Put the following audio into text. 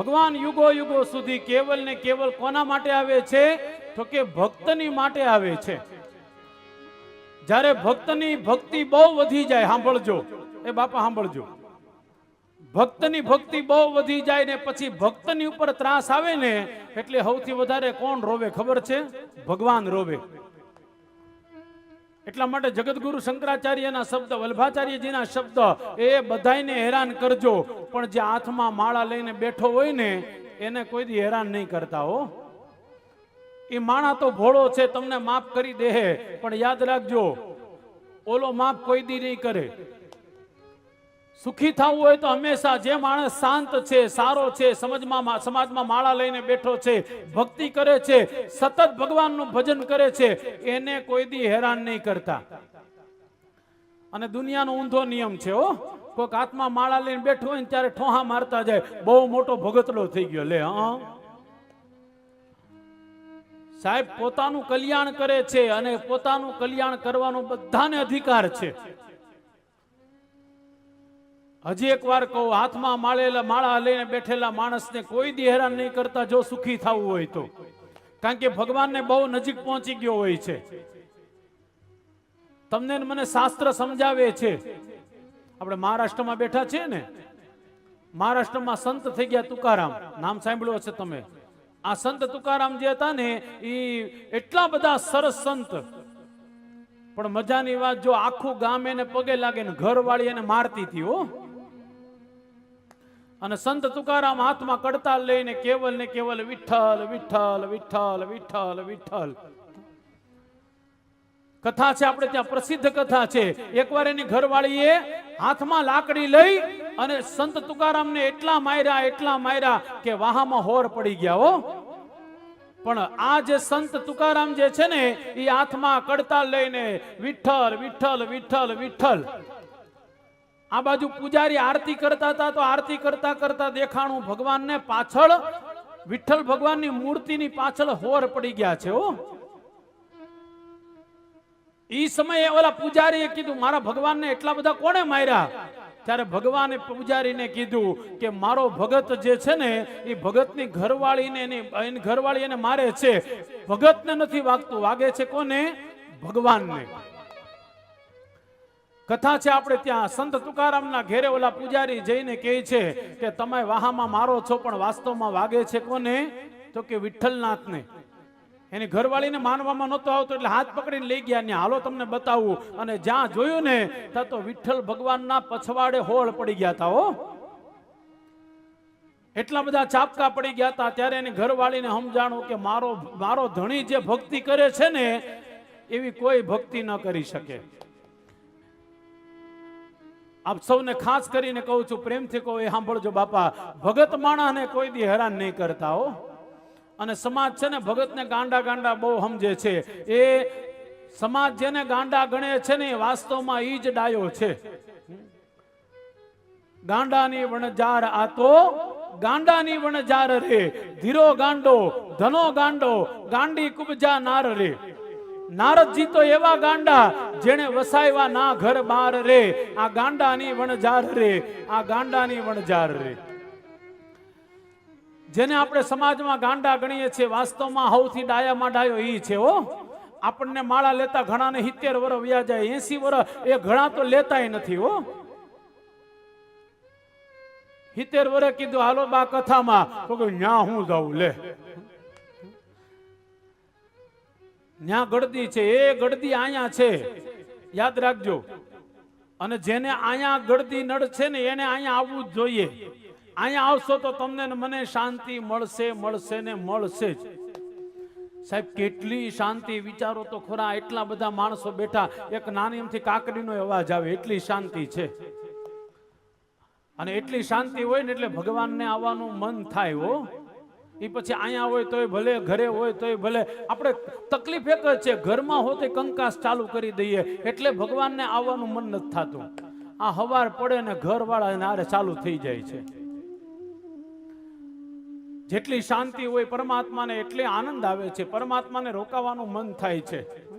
ભગવાન યુગો યુગો સુધી કેવલ ને કેવલ કોના માટે આવે છે? તો કે ભક્તની માટે આવે છે. જ્યારે ભક્તની ભક્તિ બહુ વધી જાય, સાંભળજો. એ બાપા, સાંભળજો. ભક્તની ભક્તિ બહુ વધી જાય ને પછી ભક્તની ઉપર ત્રાસ આવે ને, એટલે સૌથી વધારે કોણ રોવે? ખબર છે? ભગવાન રોવે. એટલા માટે જગતગુરુ શંકરાચાર્યના શબ્દ, વલ્ભાચાર્યજીના શબ્દ, એ બધાને હેરાન કરજો. પણ જે હાથમાં માળા લઈને બેઠો હોય ને, એને કોઈ દી હેરાન નહીં કરતા હો. એ માણા તો ભોળો છે, તમને માફ કરી દે પણ યાદ રાખજો, ઓલો માફ કોઈ દી નહીં કરે. સુખી થવું હોય તો હંમેશા જે માણસ શાંત છે, સારો છે, સમજમાં સમાજમાં માળા લઈને બેઠો છે, ભક્તિ કરે છે, સતત ભગવાનનું ભજન કરે છે, એને કોઈ દી હેરાન નહીં કરતા. અને દુનિયાનો ઊંધો નિયમ છે હો. કોઈક હાથમાં માળા લઈને બેઠો હોય ને ત્યારે ઠોહા મારતા જાય. બહુ મોટો ભગતલો થઈ ગયો. લે, હા. સાહેબ, પોતાનું કલ્યાણ કરે છે અને પોતાનું કલ્યાણ કરવાનો બધાને અધિકાર છે. હજી એક વાર કહું, હાથમાં માળેલા માળા લઈને બેઠેલા માણસને કોઈ દી હેરાન નહીં કરતા જો સુખી થવું હોય તો. કારણ કે ભગવાનને બહુ નજીક પહોંચી ગયો હોય છે. તમને મને શાસ્ત્ર સમજાવે છે. આપણે મહારાષ્ટ્રમાં બેઠા છે ને. મહારાષ્ટ્રમાં સંત થઈ ગયા તુકારામ. નામ સાંભળ્યો છે તમે. આ સંત તુકારામ જે હતા ને એ એટલા બધા સરસ સંત. પણ મજાની વાત જો આખું ગામ એને પગે લાગે ને ઘરવાળી એને મારતી હતી હો. અને સંત તુકારામ હાથમાં કડતાલ લઈને કેવલ ને કેવલ વિઠ્ઠલ વિઠ્ઠલ વિઠ્ઠલ વિઠ્ઠલ વિઠ્ઠલ. કથા છે, આપણે ત્યાં પ્રસિદ્ધ કથા છે. એકવાર એની ઘરવાળીએ હાથમાં લાકડી લઈ અને સંત તુકારામને એટલા માર્યા એટલા માર્યા કે વાહામાં હોર પડી ગયા હો. પણ આ જે સંત તુકારામ જે છે ને એ હાથમાં કડતાલ લઈને વિઠ્ઠલ વિઠ્ઠલ વિઠ્ઠલ વિઠ્ઠલ. આ બાજુ પૂજારી આરતી કરતા હતા તો આરતી કરતા કરતા દેખાણું ભગવાનને પાછળ વિઠ્ઠલ ભગવાનની મૂર્તિની પાછળ હોર પડી ગયા છે, હો. ઈ સમયે ઓલા પૂજારીએ કીધું, મારા ભગવાનને એટલા બધા કોણે માર્યા? ત્યારે ભગવાને પૂજારીને કીધું કે, મારો ભગત જે છે ને એ ભગતની ઘરવાળીને એની એની ઘરવાળી એને મારે છે. ભગતને નથી વાગતું, વાગે છે કોને? ભગવાનને. કથા છે આપણે ત્યાં. સંત તુકારામના ઘેરે ઓલા પૂજારી જઈને કહે છે કે, તમે વાહામાં મારો છો, પણ વાસ્તવમાં વાગે છે કોને? તો કે, વિઠ્ઠલનાથને. એની ઘરવાળીને માનવામાં નહોતો આવતો, એટલે હાથ પકડીને લઈ ગયા ને, હાલો, તમને બતાવું. અને જ્યાં જોયું ને, ત્યાં તો વિઠ્ઠલ ભગવાનના પછવાડે હોળ પડી ગયા હતા હો. એટલા બધા ચાપકા પડી ગયા હતા ત્યારે એની ઘરવાળીને સમજાણું કે, મારો મારો ધણી જે ભક્તિ કરે છે ને, એવી કોઈ ભક્તિ ન કરી શકે. આપ સૌને ખાસ કરીને કહું છું, પ્રેમથી કહું, એ સાંભળજો બાપા, ભગત માણસને કોઈ દી હેરાન નહીં કરતા હો. અને સમાજ છે ને, ભગતને ગાંડા ગાંડા બહુ સમજે છે. એ સમાજ જેને ગાંડા ગણે છે ને, એ વાસ્તવમાં ઈ જ ડાયો છે. ગાંડાની વણજાર આ તો ગાંડાની વણજાર રે. ધીરો ગાંડો, ધનો ગાંડો, ગાંડી કુબજા નાર રે. નારદજી તો એવા ગાંડા જેણે વસાવ્યા ના ઘર બાર રે, આ ગાંડાની વણઝાર રે, આ ગાંડાની વણઝાર રે. જેને આપણે સમાજમાં ગાંડા ગણીએ છીએ, વાસ્તવમાં સૌથી ડાયામાં ડાયો એ છે, હો. આપણને માળા લેતા ઘણાને સિત્તેર વર્ષ વ્યા જાય, એસી વર્ષ એ ઘણા તો લેતાય નથી, હો. સિત્તેર વર્ષ કીધું, હાલો બા કથામાં. તો કે ન્યા હું જાઉં, લે. ન્યા ગળદી છે, એ ગળદી અહીંયા છે. યાદ રાખજો. અને જેને અહીંયા ગળદી નળ છે ને, એને અહીંયા આવવું જ જોઈએ. અહીંયા આવશો તો તમને મને શાંતિ મળશે મળશે ને મળશે જ. સાહેબ, કેટલી શાંતિ, વિચારો તો ખરા, એટલા બધા માણસો બેઠા. એક નાની એમથી કાકડીનો અવાજ આવે, એટલી શાંતિ છે. અને એટલી શાંતિ હોય ને, એટલે ભગવાનને આવવાનું મન થાય હો. એ પછી અહીંયા હોય તોય ભલે, ઘરે હોય તોય ભલે. આપણે તકલીફ એક જ છે, ઘરમાં હોય તો કંકાસ ચાલુ કરી દઈએ, એટલે ભગવાનને આવવાનું મન નથી થતું. આ હવાર પડે ને ઘરવાળા નારે ચાલુ થઈ જાય છે. જેટલી શાંતિ હોય પરમાત્માને, એટલે આનંદ આવે છે. પરમાત્માને રોકાવાનું મન થાય છે.